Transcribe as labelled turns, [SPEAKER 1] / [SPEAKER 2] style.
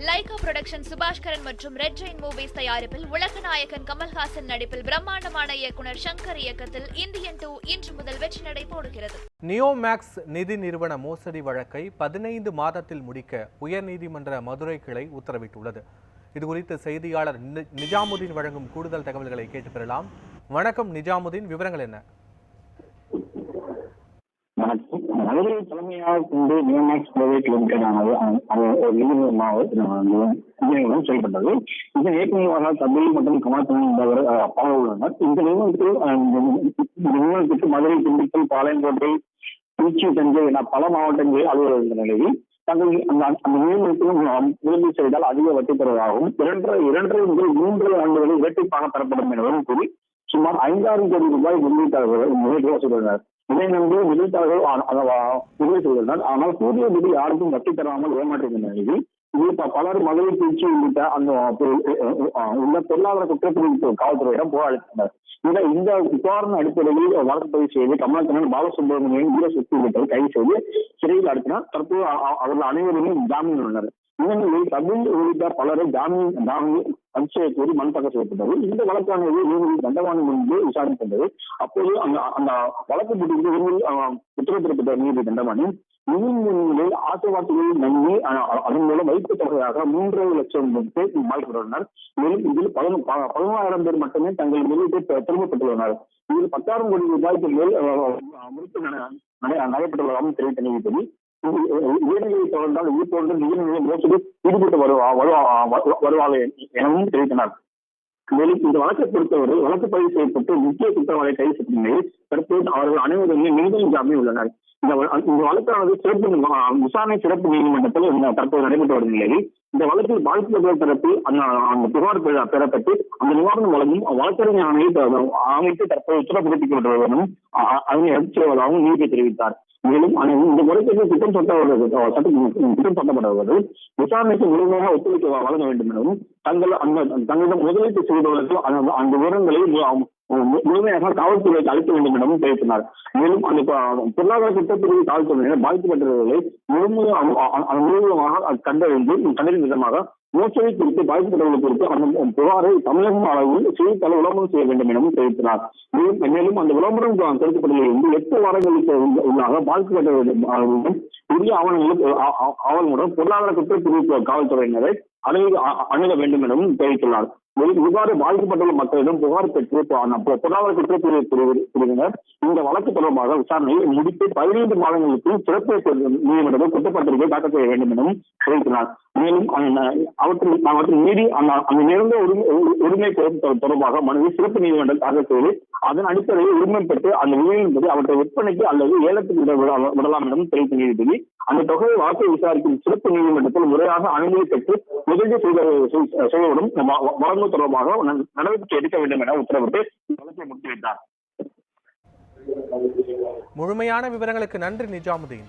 [SPEAKER 1] Lyca production Subaskaran மற்றும் red Jain movies தயாரிப்பில் உலக நாயகன் கமல்ஹாசன் நடிப்பில் பிரம்மாண்டமான இயக்குனர் சங்கர் இயக்கத்தில் இந்தியன் டூ இன்று முதல் வெற்றி நடை போடுகிறது.
[SPEAKER 2] நியோமேக்ஸ் நிதி நிறுவன மோசடி வழக்கை பதினைந்து மாதத்தில் முடிக்க உயர்நீதிமன்ற மதுரை கிளை உத்தரவிட்டுள்ளது. இதுகுறித்து செய்தியாளர் நி- நிஜாமுதீன் வழங்கும் கூடுதல் தகவல்களை கேட்டு பெறலாம். வணக்கம் நிஜாமுதீன். விவரங்கள் என்ன?
[SPEAKER 3] வணக்கம் மதுரை தலைமையாக கொண்டு நியோமேக்ஸ் பிரைவேட் லிமிடெட் ஆனது அ- ஒரு நிறுவனம் செயல்பட்டது. இந்த இயக்குநராக தமிழ் மற்றும் கமாத்தன் என்பவர் அஹ், அப்பாவு உள்ளனர். இந்த நிறுவனத்தில் அஹ், மதுரை திண்டுக்கல் பாளையங்கோட்டை திருச்சி தஞ்சை என பல மாவட்டங்களில் அலுவலக இருந்த நிலையில் தங்கள் அந்த அந்த நிறுவனத்தில் முதலீடு செய்தால் அதிக வட்டி பெறுவதாகவும் இரண்டரை இரண்டரை முதல் மூன்று ஆண்டுகளில் இரட்டிப்பாக பெறப்படும் எனவும் கூறி சுமார் ஐந்தாயிரம் கோடி ரூபாய் முதலீட்டாளர்கள் முதலீடு சொல்றனர் இதை நம்பி முதலீட்டாளர்கள் ஆ- முதலீடு செய்தனர் ஆனால் கூடிய நிதி யாருக்கும் வட்டி தராமல் ஏமாற்றுகின்ற நிதி பலர் மகளிர் திருச்சி உள்ளிட்ட அந்த உள்ள பொருளாதார குற்றப்பிரிவு காவல்துறையிடம் புகாரளித்தனர் இதை இந்த விசாரணை அடிப்படையில் வழக்கு பதிவு செய்து கமலக்கண்ணன் பாலசுப்ரமணியன் வீரசக்தி உள்ளிட்டோர் கைது செய்து சிறையில் அடைத்தனர். தற்போது அவர்கள் அனைவருமே ஜாமீன் உள்ளனர். இந்த தமிழ் உள்ளிட்ட பலரை ஜாமீன் ஜாமீன் அனுப்பிச்சு கோரி மனு தாக்கல் செய்யப்பட்டது. இந்த வழக்கானது நீதிபதி தண்டவாணி முன்பு விசாரிக்கப்பட்டது. அப்போது அந்த அந்த வழக்கு முடிந்து இறுதியில் அஹ், உத்தரவிடப்பட்ட நீதிபதி தண்டவாணி நிதிநிலையில் நன்மை நம்பி அதன் மூலம் வைப்பு தொகையாக மூன்றரை லட்சம் பேர் பாதிக்கப்பட்டுள்ளனர் மேலும் இதில் பதினொ- பதினோராயிரம் பேர் மட்டுமே தங்கள் முதலீட்டை பெ- பெற்றுள்ளனர் இதில் பத்தாயிரம் கோடி ரூபாய்க்கு மேல் முடிப்பு நடைபெற்றுள்ளதாகவும் தெரிவித்த நீதிபதி உயர்நிலையை தொடர்ந்தால் இது போன்ற நிதிநிலை மோசடி ஈடுபட்டு வருவா வருவா- வரு- வருவார்கள் எனவும் தெரிவித்தனர். மேலும் இந்த வழக்கை பொறுத்தவரை வழக்கு பதிவு செய்யப்பட்டு முக்கிய குற்றவாளி கைது செய்யும் தற்போது அவர்கள் அனைவருமே நீதிமன்ற ஜாமீன் உள்ளனர். இந்த வழக்கானது சிறப்பு விசாரணை சிறப்பு நீதிமன்றத்தில் தற்போது நடைபெற்று வரும் நிலையில் இந்த வழக்கில் பாதிக்கப்பட்ட தரப்பில் அந்த அந்த புகார் பெறப்பட்டு அந்த நிவாரணம் வழங்கும் வழக்கறிஞர் ஆணையை அமைத்து தற்போது உத்தரவு பிறப்பிக்கப்பட்டு அதனை ரத்து செய்வதாகவும் நீதிபதி தெரிவித்தார். மேலும் இந்த முறைக்கு குற்றம் சாட்டவர்கள் குற்றம் சாட்டப்பட்டவர்கள் விசாரணைக்கு முழுமையாக ஒத்துழைக்க வழங்க வேண்டும் எனவும் தங்கள் அந்த தங்களிடம் முதலீட்டு செய்தவர்களுக்கு அந்த அந்த விவரங்களை முழுமையாக காவல்துறைக்கு அளிக்க வேண்டும் எனவும் பேசினார். மேலும் அந்த பொருளாதார குற்றப்பிரிவு காவல்துறையினர் பாதிக்கப்பட்டவர்களை முழுமையாக முழுமையாக கண்டறிந்து கண்டறிந்த விதமாக மோசடி குறித்து பாதிக்கப்பட்டவர்கள் குறித்து அந்த புகாரை தமிழகம் அளவில் செய்தித்தாள விளம்பரம் செய்ய வேண்டும் எனவும் தெரிவித்தனர் மேலும் மேலும் அந்த விளம்பரம் கொடுக்கப்பட்டதிலிருந்து எட்டு வாரங்களுக்கு உள்ளாக பாதிக்கப்பட்டவர்களிடம் உரிய ஆவணங்களுக்கு ஆ- ஆவணங்களுடன் பொருளாதார குற்றப்பிரிவு காவல்துறையினரை அணுக அ- அணுக வேண்டும் எனவும் தெரிவித்துள்ளார். இவ்வாறு பாதிக்கப்பட்டுள்ள மக்களிடம் புகார் பெற்று பொருளாதார குற்றப்பிரிவு பிரிவு- பிரிவினர் இந்த வழக்கு தொடர்பாக விசாரணையை முடித்து பதினைந்து மாதங்களுக்கு சிறப்பு நீதிமன்றத்தில் குற்றப்பத்திரிகை தாக்கல் செய்ய வேண்டும் எனவும் தெரிவித்தனர் மேலும் அந்த அவற்றில் அவற்றில் மீறி அந்த அந்த நிறந்த உரிமை உரிமை தொடர்பாக மனுவை சிறப்பு நீதிமன்றம் தாக்கல் செய்து அதன் அடிப்படையில் உரிமை பெற்று அந்த உரிமையின்படி அவற்றை விற்பனைக்கு அல்லது ஏலத்துக்கு விட- விடலாம் எனவும் தெரிவித்த நீதிபதி அந்த தொகையை வழக்கை விசாரிக்கும் சிறப்பு நீதிமன்றத்தில் முறையாக அனுமதி பெற்று முதலீடு செய்த செய்- வழங்கு தொடர்பாக நடவடிக்கை எடுக்க வேண்டும் என உத்தரவிட்டு வழக்கை முடித்து வைத்தார்
[SPEAKER 2] முழுமையான விவரங்களுக்கு நன்றி நிஜாமுதீன்.